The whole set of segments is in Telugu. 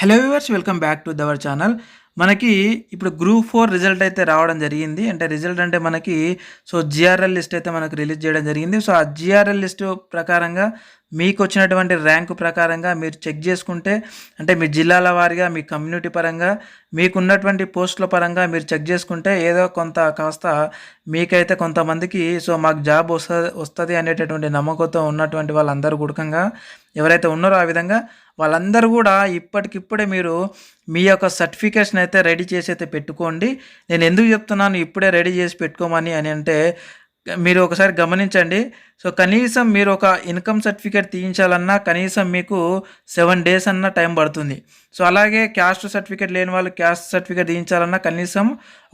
Hello viewers welcome back to దవర్ channel మనకి ఇప్పుడు గ్రూప్ ఫోర్ రిజల్ట్ అయితే రావడం జరిగింది. అంటే రిజల్ట్ అంటే మనకి సో జిఆర్ఎల్ లిస్ట్ అయితే మనకు రిలీజ్ చేయడం జరిగింది. సో ఆ జిఆర్ఎల్ లిస్ట్ ప్రకారంగా మీకు వచ్చినటువంటి ర్యాంకు ప్రకారంగా మీరు చెక్ చేసుకుంటే అంటే మీ జిల్లాల వారీగా మీ కమ్యూనిటీ పరంగా మీకున్నటువంటి పోస్టుల పరంగా మీరు చెక్ చేసుకుంటే ఏదో కొంత కాస్త మీకైతే కొంతమందికి సో మాకు జాబ్ వస్తుంది వస్తుంది అనేటటువంటి నమ్మకంతో ఉన్నటువంటి వాళ్ళందరూ గుడకంగా ఎవరైతే ఉన్నారో ఆ విధంగా వాళ్ళందరూ కూడా ఇప్పటికిప్పుడే మీరు మీ యొక్క సర్టిఫికేషన్ అయితే రెడీ చేసి అయితే పెట్టుకోండి. నేను ఎందుకు చెప్తున్నాను ఇప్పుడే రెడీ చేసి పెట్టుకోమని అని అంటే మీరు ఒకసారి గమనించండి. సో కనీసం మీరు ఒక ఇన్కమ్ సర్టిఫికేట్ తీయించాలన్నా కనీసం మీకు సెవెన్ డేస్ అన్న టైం పడుతుంది. సో అలాగే క్యాస్ట్ సర్టిఫికేట్ లేని వాళ్ళు క్యాస్ట్ సర్టిఫికేట్ తీయించాలన్నా కనీసం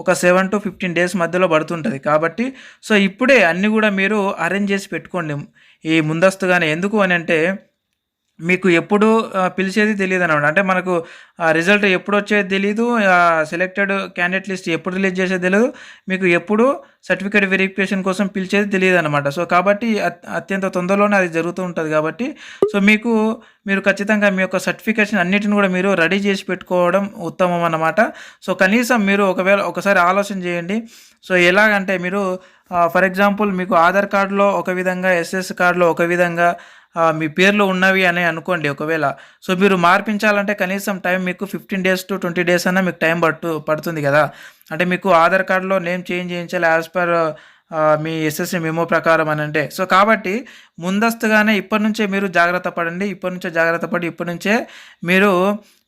ఒక సెవెన్ టు ఫిఫ్టీన్ డేస్ మధ్యలో పడుతుంటుంది. కాబట్టి సో ఇప్పుడే అన్నీ కూడా మీరు అరేంజ్ చేసి పెట్టుకోండి. ఈ ముందస్తుగానే ఎందుకు అని అంటే మీకు ఎప్పుడు పిలిచేది తెలియదు అనమాట అంటే మనకు ఆ రిజల్ట్ ఎప్పుడు వచ్చేది తెలియదు సెలెక్టెడ్ క్యాండిడేట్ లిస్ట్ ఎప్పుడు రిలీజ్ చేసేది తెలియదు మీకు ఎప్పుడు సర్టిఫికేట్ వెరిఫికేషన్ కోసం పిలిచేది తెలియదు అనమాట సో కాబట్టి అత్యంత తొందరలోనే అది జరుగుతూ ఉంటుంది కాబట్టి సో మీకు మీరు ఖచ్చితంగా మీ యొక్క సర్టిఫికేషన్ అన్నిటిని కూడా మీరు రెడీ చేసి పెట్టుకోవడం ఉత్తమం అన్నమాట. సో కనీసం మీరు ఒకవేళ ఒకసారి ఆలోచన చేయండి. సో ఎలాగంటే మీరు ఫర్ ఎగ్జాంపుల్ మీకు ఆధార్ కార్డులో ఒక విధంగా ఎస్ఎస్ కార్డులో ఒక విధంగా మీ పేర్లు ఉన్నవి అని అనుకోండి ఒకవేళ. సో మీరు మార్పించాలంటే కనీసం టైం మీకు fifteen days to twenty days అన్నా మీకు టైం పట్టు పడుతుంది కదా. అంటే మీకు ఆధార్ కార్డులో నేమ్ చేంజ్ చేయించాలి యాజ్ పర్ మీ ఎస్ఎస్సీ మెమో ప్రకారం అని అంటే. సో కాబట్టి ముందస్తుగానే ఇప్పటి నుంచే మీరు జాగ్రత్త పడండి. ఇప్పటి నుంచే జాగ్రత్త పడి ఇప్పటి నుంచే మీరు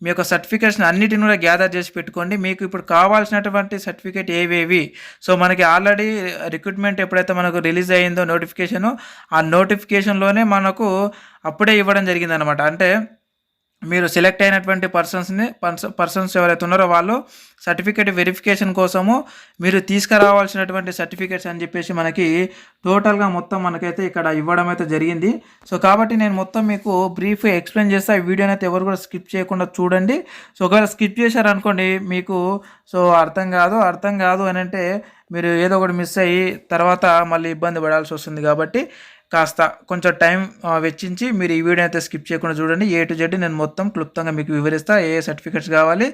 మీ యొక్క సర్టిఫికేషన్ అన్నిటిని కూడా గ్యాదర్ చేసి పెట్టుకోండి. మీకు ఇప్పుడు కావాల్సినటువంటి సర్టిఫికేట్ ఏవేవి? సో మనకి ఆల్రెడీ రిక్రూట్మెంట్ ఎప్పుడైతే మనకు రిలీజ్ అయ్యిందో నోటిఫికేషను ఆ నోటిఫికేషన్లోనే మనకు అప్పుడే ఇవ్వడం జరిగిందనమాట అంటే మీరు సెలెక్ట్ అయినటువంటి పర్సన్స్ని పర్సన్స్ ఎవరైతే ఉన్నారో వాళ్ళు సర్టిఫికేట్ వెరిఫికేషన్ కోసము మీరు తీసుకురావాల్సినటువంటి సర్టిఫికేట్స్ అని చెప్పేసి మనకి టోటల్గా మొత్తం మనకైతే ఇక్కడ ఇవ్వడం అయితే జరిగింది. సో కాబట్టి నేను మొత్తం మీకు బ్రీఫ్ ఎక్స్ప్లెయిన్ చేస్తే. ఈ వీడియోని అయితే ఎవరు కూడా స్కిప్ చేయకుండా చూడండి. సో ఒకవేళ స్కిప్ చేశారనుకోండి మీకు సో అర్థం కాదు అర్థం కాదు అని అంటే మీరు ఏదో ఒకటి మిస్ అయ్యి తర్వాత మళ్ళీ ఇబ్బంది పడాల్సి వస్తుంది కాబట్టి కాస్త కొంచెం టైం వెచ్చించి మీరు ఈ వీడియో అయితే స్కిప్ చేయకుండా చూడండి. ఏ టు జెడ్ నేను మొత్తం క్లుప్తంగా మీకు వివరిస్తా ఏ ఏ సర్టిఫికెట్స్ కావాలి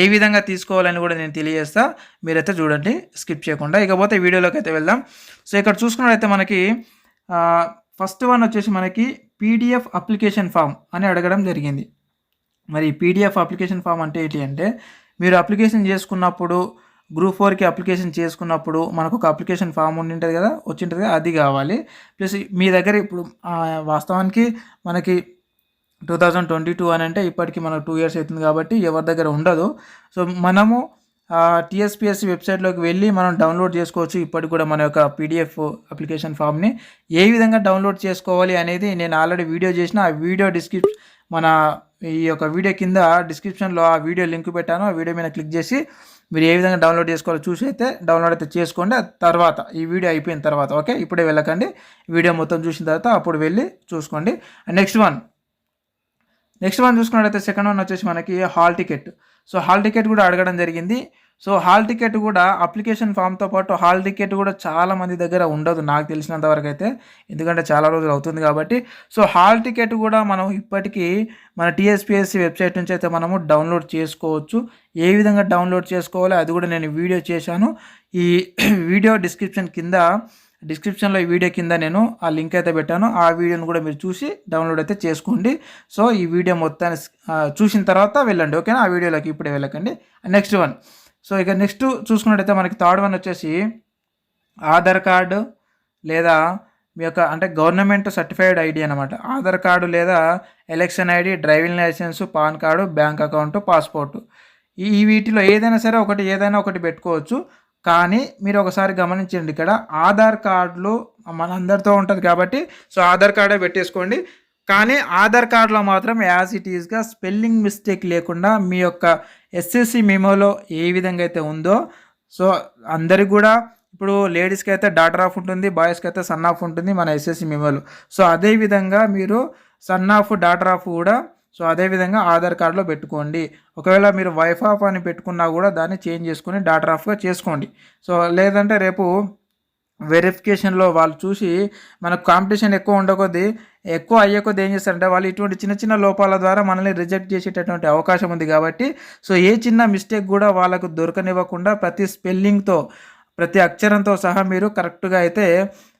ఏ విధంగా తీసుకోవాలని కూడా నేను తెలియజేస్తా. మీరైతే చూడండి స్కిప్ చేయకుండా. ఇకపోతే వీడియోలోకి అయితే వెళ్దాం. సో ఇక్కడ చూసుకున్నట్లయితే మనకి ఫస్ట్ వన్ వచ్చేసి మనకి పీడిఎఫ్ అప్లికేషన్ ఫామ్ అని అడగడం జరిగింది. మరి పీడిఎఫ్ అప్లికేషన్ ఫామ్ అంటే ఏంటి అంటే మీరు అప్లికేషన్ చేసుకున్నప్పుడు గ్రూప్ ఫోర్కి అప్లికేషన్ చేసుకున్నప్పుడు మనకు ఒక అప్లికేషన్ ఫామ్ ఉండి ఉంటుంది కదా వచ్చి ఉంటుంది కదా అది కావాలి. ప్లస్ మీ దగ్గర ఇప్పుడు వాస్తవానికి మనకి టూ థౌజండ్ ట్వంటీ టూ అని అంటే ఇప్పటికి మనకు టూ ఇయర్స్ అవుతుంది కాబట్టి ఎవరి దగ్గర ఉండదు. సో మనము టీఎస్పిఎస్సి వెబ్సైట్లోకి వెళ్ళి మనం డౌన్లోడ్ చేసుకోవచ్చు. ఇప్పటికి కూడా మన యొక్క పీడిఎఫ్ అప్లికేషన్ ఫామ్ని. ఏ విధంగా డౌన్లోడ్ చేసుకోవాలి అనేది నేను ఆల్రెడీ వీడియో చేసిన ఆ వీడియో డిస్క్రిప్ మన ఈ యొక్క వీడియో కింద డిస్క్రిప్షన్లో ఆ వీడియో లింక్ పెట్టాను. ఆ వీడియో మీద క్లిక్ చేసి మీరు ఏ విధంగా డౌన్లోడ్ చేసుకోవాలో చూసి అయితే డౌన్లోడ్ అయితే చేసుకోండి. తర్వాత ఈ వీడియో అయిపోయిన తర్వాత ఓకే? ఇప్పుడే వెళ్ళకండి. వీడియో మొత్తం చూసిన తర్వాత అప్పుడు వెళ్ళి చూసుకోండి. నెక్స్ట్ వన్ నెక్స్ట్ వన్ చూసుకున్నట్టయితే సెకండ్ వన్ వచ్చేసి మనకి hall ticket so hall ticket కూడా అడగడం జరిగింది. సో హాల్ టికెట్ కూడా అప్లికేషన్ ఫామ్తో పాటు హాల్ టికెట్ కూడా చాలా మంది దగ్గర ఉండదు నాకు తెలిసినంత వరకు అయితే ఎందుకంటే చాలా రోజులు అవుతుంది కాబట్టి. సో హాల్ టికెట్ కూడా మనం ఇప్పటికీ మన టీఎస్పిఎస్సి వెబ్సైట్ నుంచి అయితే మనము డౌన్లోడ్ చేసుకోవచ్చు. ఏ విధంగా డౌన్లోడ్ చేసుకోవాలో అది కూడా నేను వీడియో చేశాను. ఈ వీడియో డిస్క్రిప్షన్ కింద డిస్క్రిప్షన్లో ఈ వీడియో కింద నేను ఆ లింక్ అయితే పెట్టాను. ఆ వీడియోని కూడా మీరు చూసి డౌన్లోడ్ అయితే చేసుకోండి. సో ఈ వీడియో మొత్తాన్ని చూసిన తర్వాత వెళ్ళండి ఓకేనా? ఆ వీడియోలోకి ఇప్పుడే వెళ్ళకండి. Next one. సో ఇక నెక్స్ట్ చూసుకున్నట్టయితే మనకి థర్డ్ వన్ వచ్చేసి ఆధార్ కార్డు లేదా మీ యొక్క అంటే గవర్నమెంట్ సర్టిఫైడ్ ఐడి అనమాట ఆధార్ కార్డు లేదా election ID driving licence PAN card bank account passport. ఈ వీటిలో ఏదైనా సరే ఒకటి ఏదైనా ఒకటి పెట్టుకోవచ్చు. కానీ మీరు ఒకసారి గమనించండి ఇక్కడ ఆధార్ కార్డులు మనందరితో ఉంటుంది కాబట్టి సో ఆధార్ కార్డే పెట్టేసుకోండి. కానీ ఆధార్ కార్డులో మాత్రం యాజ్ ఇట్ ఈస్గా స్పెల్లింగ్ మిస్టేక్ లేకుండా మీ యొక్క ఎస్ఎస్సి మెమోలో ఏ విధంగా అయితే ఉందో సో అందరికి కూడా ఇప్పుడు లేడీస్కి అయితే డాటర్ ఆఫ్ ఉంటుంది బాయ్స్కి అయితే సన్ ఆఫ్ ఉంటుంది మన ఎస్ఎస్సి మెమోలో. సో అదే విధంగా మీరు సన్ ఆఫ్ డాటర్ ఆఫ్ కూడా సో అదే విధంగా ఆధార్ కార్డులో పెట్టుకోండి. ఒకవేళ మీరు వైఫ్ ఆఫ్ అని పెట్టుకున్నా కూడా దాన్ని చేంజ్ చేసుకొని డాటర్ ఆఫ్గా చేసుకోండి. సో లేదంటే రేపు వెరిఫికేషన్లో వాళ్ళు చూసి మనకు కాంపిటీషన్ ఎక్కువ ఉండకొద్దీ ఎక్కువ అయ్యే కొద్ది ఏం చేస్తారంటే వాళ్ళు ఇటువంటి చిన్న చిన్న లోపాల ద్వారా మనల్ని రిజెక్ట్ చేసేటటువంటి అవకాశం ఉంది కాబట్టి సో ఏ చిన్న మిస్టేక్ కూడా వాళ్ళకు దొరకనివ్వకుండా ప్రతి స్పెల్లింగ్తో ప్రతి అక్షరంతో సహా మీరు కరెక్ట్గా అయితే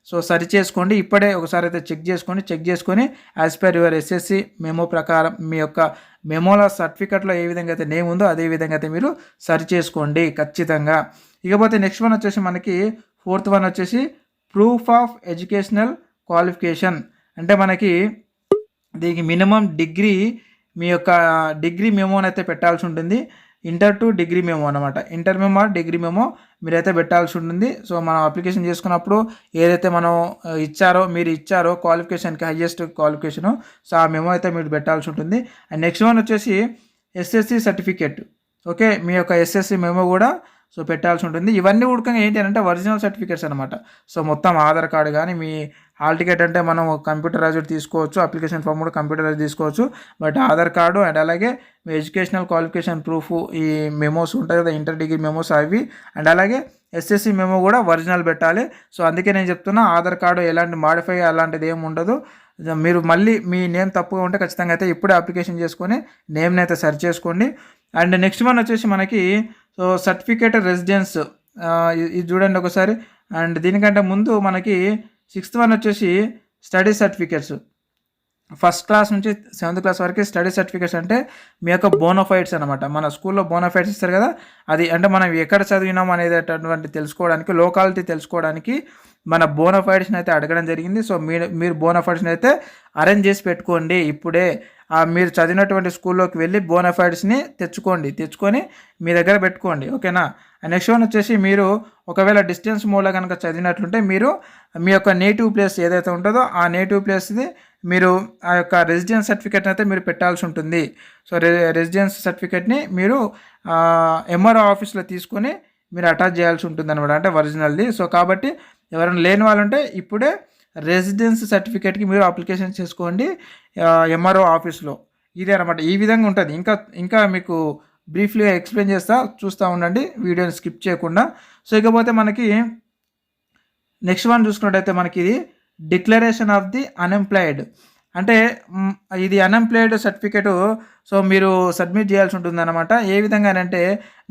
సో సరి చేసుకోండి. ఇప్పుడే ఒకసారి అయితే చెక్ చేసుకోండి. చెక్ చేసుకొని as per your SSC memo ప్రకారం మీ యొక్క మెమోల సర్టిఫికెట్లో ఏ విధంగా అయితే నేమ్ ఉందో అదే విధంగా అయితే మీరు సరి చేసుకోండి ఖచ్చితంగా. ఇకపోతే నెక్స్ట్ వన్ వచ్చేసి మనకి ఫోర్త్ వన్ వచ్చేసి ప్రూఫ్ ఆఫ్ ఎడ్యుకేషనల్ క్వాలిఫికేషన్ అంటే మనకి దీనికి మినిమం డిగ్రీ మీ యొక్క డిగ్రీ మెమోనైతే పెట్టాల్సి ఉంటుంది. ఇంటర్ టు డిగ్రీ మెమో అనమాట ఇంటర్ మెమో డిగ్రీ మెమో మీరైతే పెట్టాల్సి ఉంటుంది. సో మనం అప్లికేషన్ చేసుకున్నప్పుడు ఏదైతే మనం ఇచ్చారో మీరు ఇచ్చారో క్వాలిఫికేషన్కి హయ్యెస్ట్ క్వాలిఫికేషన్ సో ఆ మెమో అయితే మీరు పెట్టాల్సి ఉంటుంది. అండ్ నెక్స్ట్ వన్ వచ్చేసి ఎస్ఎస్సి సర్టిఫికేట్. ఓకే మీ యొక్క ఎస్ఎస్సి మెమో కూడా సో పెట్టాల్సి ఉంటుంది. ఇవన్నీ ఉడకంగా ఏంటి అంటే ఒరిజినల్ సర్టిఫికేట్స్ అనమాట సో మొత్తం ఆధార్ కార్డు కానీ మీ హాల్ టికెట్ అంటే మనం కంప్యూటరైజ్డ్ తీసుకోవచ్చు అప్లికేషన్ ఫామ్ కూడా కంప్యూటరైజ్ తీసుకోవచ్చు. బట్ ఆధార్ కార్డు అండ్ అలాగే మీ ఎడ్యుకేషనల్ క్వాలిఫికేషన్ ప్రూఫ్ ఈ మెమోస్ ఉంటాయి కదా ఇంటర్ డిగ్రీ మెమోస్ అవి. అండ్ అలాగే ఎస్ఎస్సి మెమో కూడా ఒరిజినల్ పెట్టాలి. సో అందుకే నేను చెప్తున్నా ఆధార్ కార్డు ఎలాంటి మాడిఫై అలాంటిది ఏమి ఉండదు. మీరు మళ్ళీ మీ నేమ్ తప్పుగా ఉంటే ఖచ్చితంగా అయితే ఇప్పుడే అప్లికేషన్ చేసుకొని నేమ్ని అయితే సెర్చ్ చేసుకోండి. అండ్ నెక్స్ట్ వన్ వచ్చేసి మనకి సో సర్టిఫికేట్ రెసిడెన్స్ ఇది చూడండి ఒకసారి. అండ్ దీనికంటే ముందు మనకి సిక్స్త్ వన్ వచ్చేసి స్టడీ సర్టిఫికేట్స్. ఫస్ట్ క్లాస్ నుంచి సెవెంత్ క్లాస్ వరకు స్టడీ సర్టిఫికేట్స్ అంటే మీ యొక్క బోనోఫైడ్స్ అనమాట మన స్కూల్లో బోనోఫైడ్స్ ఇస్తారు కదా అది అంటే మనం ఎక్కడ చదివినాం అనేటటువంటి తెలుసుకోవడానికి లోకాలిటీ తెలుసుకోవడానికి మన బోనోఫైడ్స్ని అయితే అడగడం జరిగింది. సో మీరు మీరు బోనోఫైడ్స్ని అయితే అరేంజ్ చేసి పెట్టుకోండి ఇప్పుడే మీరు చదివినటువంటి స్కూల్లోకి వెళ్ళి బోనఫైడ్స్ని తెచ్చుకోండి. తెచ్చుకొని మీ దగ్గర పెట్టుకోండి. ఓకేనా? నెక్స్ట్ వన్ వచ్చేసి మీరు ఒకవేళ డిస్టెన్స్ మోడ్లో కనుక చదివినట్లుంటే మీరు మీ యొక్క నేటివ్ ప్లేస్ ఏదైతే ఉంటుందో ఆ నేటివ్ ప్లేస్ది మీరు ఆ యొక్క రెసిడెన్స్ సర్టిఫికేట్ అయితే మీరు పెట్టాల్సి ఉంటుంది. సో రెసిడెన్స్ సర్టిఫికేట్ని మీరు ఎంఆర్ఓ ఆఫీస్లో తీసుకొని మీరు అటాచ్ చేయాల్సి ఉంటుంది అనమాట అంటే ఒరిజినల్ది. సో కాబట్టి ఎవరైనా లేని వాళ్ళు ఉంటే ఇప్పుడే రెసిడెన్స్ సర్టిఫికేట్కి మీరు అప్లికేషన్ చేసుకోండి ఎంఆర్ఓ ఆఫీస్లో. ఇదే అనమాట ఈ విధంగా ఉంటుంది. ఇంకా ఇంకా మీకు బ్రీఫ్లీగా ఎక్స్ప్లెయిన్ చేస్తా చూస్తూ ఉండండి. వీడియోని స్కిప్ చేయకుండా. సో ఇకపోతే మనకి నెక్స్ట్ వన్ చూసుకున్నట్టయితే మనకి ఇది డిక్లరేషన్ ఆఫ్ ది అన్ఎంప్లాయిడ్. అంటే ఇది అన్ఎంప్లాయిడ్ సర్టిఫికేటు సో మీరు సబ్మిట్ చేయాల్సి ఉంటుంది అనమాట ఏ విధంగా అంటే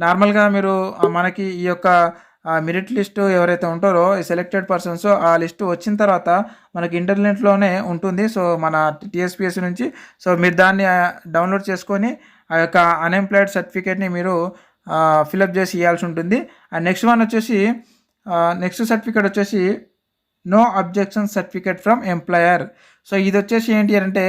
నార్మల్గా మీరు మనకి ఈ యొక్క ఆ మెరిట్ లిస్టు ఎవరైతే ఉంటారో సెలెక్టెడ్ పర్సన్స్ ఆ లిస్టు వచ్చిన తర్వాత మనకి ఇంటర్నెట్లోనే ఉంటుంది. సో మన టీఎస్పిఎస్సి నుంచి సో మీరు దాన్ని డౌన్లోడ్ చేసుకొని ఆ యొక్క అన్ఎంప్లాయిడ్ సర్టిఫికేట్ని మీరు ఫిలప్ చేసి ఇవ్వాల్సి ఉంటుంది. అండ్ నెక్స్ట్ వన్ వచ్చేసి నెక్స్ట్ సర్టిఫికేట్ వచ్చేసి no objection certificate from employer so ఇది వచ్చేసి ఏంటి అంటే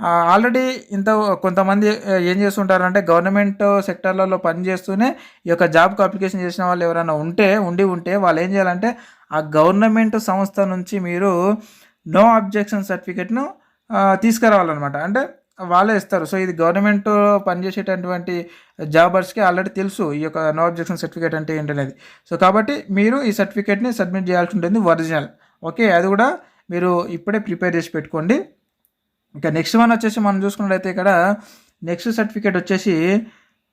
ఆల్రెడీ ఇంత కొంతమంది ఏం చేస్తుంటారంటే గవర్నమెంట్ సెక్టర్లలో పనిచేస్తూనే ఈ యొక్క జాబ్కి అప్లికేషన్ చేసిన వాళ్ళు ఎవరైనా ఉంటే ఉండి ఉంటే వాళ్ళు ఏం చేయాలంటే ఆ గవర్నమెంట్ సంస్థ నుంచి మీరు నో అబ్జెక్షన్ సర్టిఫికేట్ను తీసుకురావాలన్నమాట. అంటే వాళ్ళే ఇస్తారు. సో ఇది గవర్నమెంట్ పనిచేసేటటువంటి జాబర్స్కి ఆల్రెడీ తెలుసు ఈ యొక్క నో అబ్జెక్షన్ సర్టిఫికేట్ అంటే ఏంటనేది. సో కాబట్టి మీరు ఈ సర్టిఫికేట్ని సబ్మిట్ చేయాల్సి ఉంటుంది ఒరిజినల్. ఓకే? అది కూడా మీరు ఇప్పుడే ప్రిపేర్ చేసి పెట్టుకోండి. ఇంకా నెక్స్ట్ వన్ వచ్చేసి మనం చూసుకున్నట్లయితే ఇక్కడ నెక్స్ట్ సర్టిఫికేట్ వచ్చేసి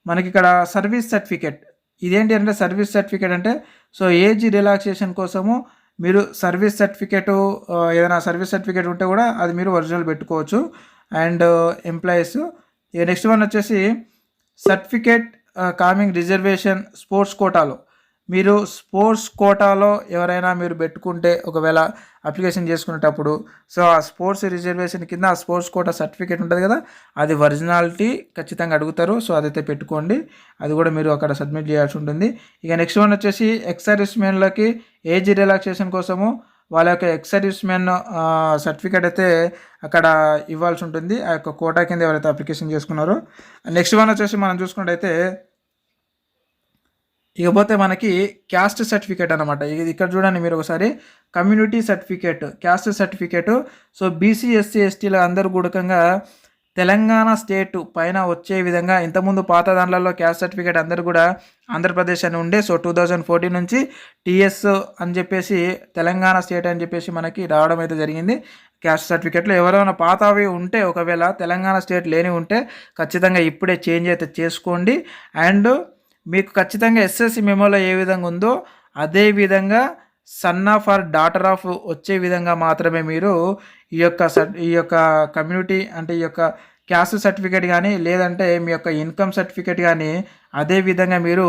మనకి ఇక్కడ సర్వీస్ సర్టిఫికేట్ ఇదేంటి అంటే సర్వీస్ సర్టిఫికేట్ అంటే సో ఏజ్ రిలాక్సేషన్ కోసము మీరు సర్వీస్ సర్టిఫికేటు ఏదైనా సర్వీస్ సర్టిఫికేట్ ఉంటే కూడా అది మీరు ఒరిజినల్ పెట్టుకోవచ్చు. అండ్ ఎంప్లాయీస్ uh, ఇక నెక్స్ట్ వన్ వచ్చేసి సర్టిఫికేట్ కామింగ్ రిజర్వేషన్ స్పోర్ట్స్ కోటాలో మీరు స్పోర్ట్స్ కోటాలో ఎవరైనా మీరు పెట్టుకుంటే ఒకవేళ అప్లికేషన్ చేసుకునేటప్పుడు సో ఆ స్పోర్ట్స్ రిజర్వేషన్ కింద ఆ స్పోర్ట్స్ కోటా సర్టిఫికేట్ ఉంటుంది కదా అది ఒరిజినాలిటీ ఖచ్చితంగా అడుగుతారు. సో అదైతే పెట్టుకోండి. అది కూడా మీరు అక్కడ సబ్మిట్ చేయాల్సి ఉంటుంది. ఇక నెక్స్ట్ వన్ వచ్చేసి ఎక్స్ మెన్లకి ఏజ్ రిలాక్సేషన్ కోసము వాళ్ళ యొక్క ఎక్స్ మెన్ సర్టిఫికేట్ అయితే అక్కడ ఇవ్వాల్సి ఉంటుంది. ఆ యొక్క కోటా కింద ఎవరైతే అప్లికేషన్ చేసుకున్నారో. నెక్స్ట్ వన్ వచ్చేసి మనం చూసుకున్నట్టయితే ఇకపోతే మనకి క్యాస్ట్ సర్టిఫికేట్ అనమాట ఇది ఇక్కడ చూడండి మీరు ఒకసారి. Community certificate caste certificate. So BC SC ఎస్టీల అందరు కూడకంగా తెలంగాణ స్టేట్ పైన వచ్చే విధంగా ఇంతకుముందు పాత దాంట్లలో క్యాస్ట్ సర్టిఫికేట్ అందరు కూడా ఆంధ్రప్రదేశ్ అని ఉండే. సో టూ థౌజండ్ ఫోర్టీన్ నుంచి టీఎస్ అని చెప్పేసి తెలంగాణ స్టేట్ అని చెప్పేసి మనకి రావడం అయితే జరిగింది. క్యాస్ట్ సర్టిఫికేట్లో ఎవరైనా పాతవి ఉంటే ఒకవేళ తెలంగాణ స్టేట్ లేని ఉంటే ఖచ్చితంగా ఇప్పుడే చేంజ్ అయితే చేసుకోండి. అండ్ మీకు ఖచ్చితంగా ఎస్ఎస్సి మెమోలో ఏ విధంగా ఉందో అదే విధంగా son of or daughter of వచ్చే విధంగా మాత్రమే మీరు ఈ యొక్క ఈ యొక్క కమ్యూనిటీ అంటే ఈ యొక్క క్యాస్ట్ సర్టిఫికేట్ కానీ లేదంటే మీ యొక్క ఇన్కమ్ సర్టిఫికేట్ కానీ అదే విధంగా మీరు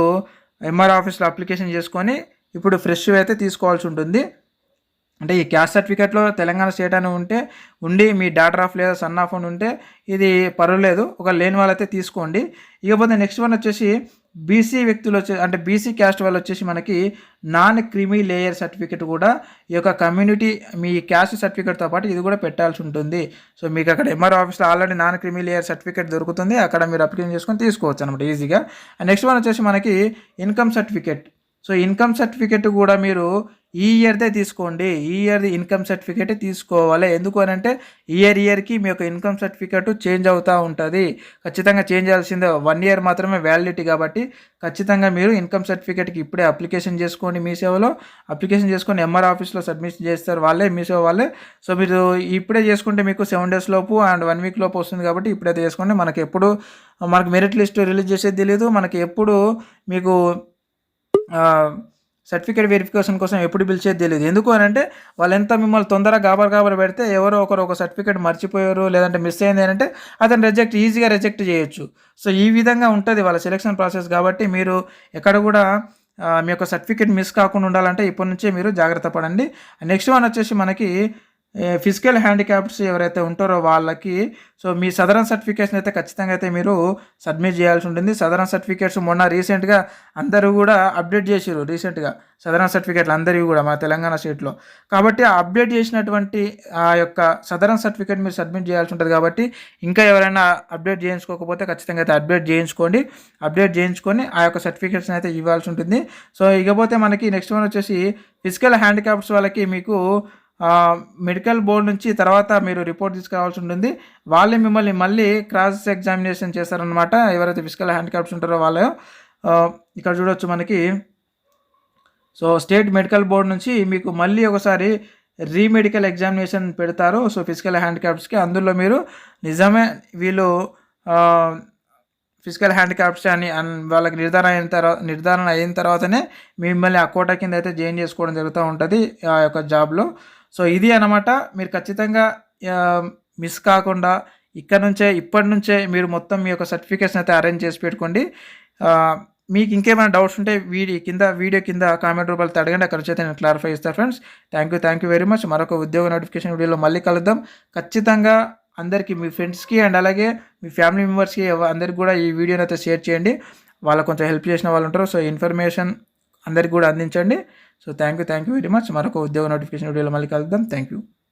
ఎంఆర్ ఆఫీస్లో అప్లికేషన్ చేసుకొని ఇప్పుడు ఫ్రెష్ అయితే తీసుకోవాల్సి ఉంటుంది. అంటే ఈ క్యాస్ట్ సర్టిఫికేట్లో తెలంగాణ స్టేట్ అని ఉంటే ఉండి మీ డాటర్ ఆఫ్ లేదా సన్ ఆఫ్ అని ఉంటే ఇది పర్వాలేదు. ఒక లేని వాళ్ళైతే తీసుకోండి. ఇకపోతే నెక్స్ట్ వన్ వచ్చేసి బీసీ వ్యక్తులు వచ్చే అంటే బీసీ క్యాస్ట్ వాళ్ళు వచ్చేసి మనకి నాన్ క్రిమి లేయర్ సర్టిఫికేట్ కూడా ఈ యొక్క కమ్యూనిటీ మీ క్యాస్ట్ సర్టిఫికేట్తో పాటు ఇది కూడా పెట్టాల్సి ఉంటుంది. సో మీకు అక్కడ ఎంఆర్ ఆఫీస్లో already non creamy layer certificate దొరుకుతుంది. అక్కడ మీరు అప్లికేషన్ చేసుకొని తీసుకోవచ్చు అనమాట ఈజీగా. నెక్స్ట్ వన్ వచ్చేసి మనకి income certificate. So income certificate కూడా మీరు ఈ ఇయర్దే తీసుకోండి. ఈ ఇయర్ ఇన్కమ్ సర్టిఫికేట్ తీసుకోవాలి. ఎందుకు అని అంటే ఇయర్ ఇయర్కి మీ యొక్క ఇన్కమ్ సర్టిఫికేట్ చేంజ్ అవుతూ ఉంటుంది. ఖచ్చితంగా చేంజ్ చేయాల్సిందే. వన్ ఇయర్ మాత్రమే వ్యాలిడిటీ కాబట్టి ఖచ్చితంగా మీరు ఇన్కమ్ సర్టిఫికేట్కి ఇప్పుడే అప్లికేషన్ చేసుకోండి మీ సేవలో. అప్లికేషన్ చేసుకొని ఎంఆర్ ఆఫీస్లో సబ్మిషన్ చేస్తారు వాళ్ళే మీ సేవ వాళ్ళే. సో మీరు ఇప్పుడే చేసుకుంటే మీకు సెవెన్ డేస్ లోపు అండ్ వన్ వీక్ లోపు వస్తుంది కాబట్టి ఇప్పుడైతే చేసుకోండి. మనకి ఎప్పుడు మనకు మెరిట్ లిస్ట్ రిలీజ్ చేసేది తెలియదు మనకి ఎప్పుడు మీకు సర్టిఫికేట్ వెరిఫికేషన్ కోసం ఎప్పుడు పిలిచేది తెలియదు ఎందుకు అని అంటే వాళ్ళు ఎంత మిమ్మల్ని తొందరగా గాబర్ గాబర్ పెడితే ఎవరో ఒకరు ఒక సర్టిఫికేట్ మర్చిపోయారు లేదంటే మిస్ అయింది అంటే అతను రిజెక్ట్ ఈజీగా రిజెక్ట్ చేయొచ్చు. సో ఈ విధంగా ఉంటుంది వాళ్ళ సెలెక్షన్ ప్రాసెస్ కాబట్టి మీరు ఎక్కడ కూడా మీ యొక్క సర్టిఫికేట్ మిస్ కాకుండా ఉండాలంటే ఇప్పటి నుంచే మీరు జాగ్రత్త పడండి. నెక్స్ట్ వన్ వచ్చేసి మనకి ఫిజికల్ హ్యాండిక్యాప్స్ ఎవరైతే ఉంటారో వాళ్ళకి సో మీ సదరన్ సర్టిఫికేషన్ అయితే ఖచ్చితంగా అయితే మీరు సబ్మిట్ చేయాల్సి ఉంటుంది. సదరన్ సర్టిఫికేట్స్ మొన్న రీసెంట్గా అందరూ కూడా అప్డేట్ చేసారు రీసెంట్గా సదరన్ సర్టిఫికేట్లు అందరివి కూడా మన తెలంగాణ స్టేట్లో కాబట్టి ఆ అప్డేట్ చేసినటువంటి ఆ యొక్క సదరన్ సర్టిఫికేట్ మీరు సబ్మిట్ చేయాల్సి ఉంటుంది కాబట్టి ఇంకా ఎవరైనా అప్డేట్ చేయించుకోకపోతే ఖచ్చితంగా అయితే అప్డేట్ చేయించుకోండి. అప్డేట్ చేయించుకొని ఆ యొక్క సర్టిఫికేట్స్ని అయితే ఇవ్వాల్సి ఉంటుంది. సో ఇకపోతే మనకి నెక్స్ట్ వన్ వచ్చేసి ఫిజికల్ హ్యాండిక్యాప్స్ వాళ్ళకి మీకు మెడికల్ బోర్డు నుంచి తర్వాత మీరు రిపోర్ట్ తీసుకురావాల్సి ఉంటుంది. వాళ్ళే మిమ్మల్ని మళ్ళీ క్రాస్ ఎగ్జామినేషన్ చేస్తారనమాట ఎవరైతే ఫిజికల్ హ్యాండిక్యాప్స్ ఉంటారో వాళ్ళు ఇక్కడ చూడొచ్చు మనకి. సో స్టేట్ మెడికల్ బోర్డు నుంచి మీకు మళ్ళీ ఒకసారి రీమెడికల్ ఎగ్జామినేషన్ పెడతారు. సో ఫిజికల్ హ్యాండిక్యాప్స్కి అందులో మీరు నిజమే వీళ్ళు ఫిజికల్ హ్యాండిక్యాప్స్ అని వాళ్ళకి నిర్ధారణ అయిన తర్వాత నిర్ధారణ అయిన తర్వాతనే మిమ్మల్ని ఆ కోట కింద అయితే జాయిన్ చేసుకోవడం జరుగుతూ ఉంటుంది ఆ యొక్క జాబ్లో. సో ఇది అనమాట మీరు ఖచ్చితంగా మిస్ కాకుండా ఇక్కడ నుంచే ఇప్పటి నుంచే మీరు మొత్తం మీ యొక్క సర్టిఫికేషన్ అయితే అరేంజ్ చేసి పెట్టుకోండి. మీకు ఇంకేమైనా డౌట్స్ ఉంటే వీడియో కింద వీడియో కింద కామెంట్ రూపాయలు అడగండి. అక్కడ వచ్చి నేను క్లారిఫై ఇస్తాను friends thank you thank you very much మరొక ఉద్యోగ నోటిఫికేషన్ వీడియోలో మళ్ళీ కలుద్దాం. ఖచ్చితంగా అందరికీ మీ ఫ్రెండ్స్కి అండ్ అలాగే మీ ఫ్యామిలీ మెంబర్స్కి అందరికి కూడా ఈ వీడియోని అయితే షేర్ చేయండి. వాళ్ళకు కొంచెం హెల్ప్ చేసిన వాళ్ళు ఉంటారు. సో ఇన్ఫర్మేషన్ అందరికి కూడా అందించండి. So thank you thank you very much మరొక ఉద్యోగ నోటిఫికేషన్ వీడియోలో మళ్ళీ కలుద్దాం. Thank you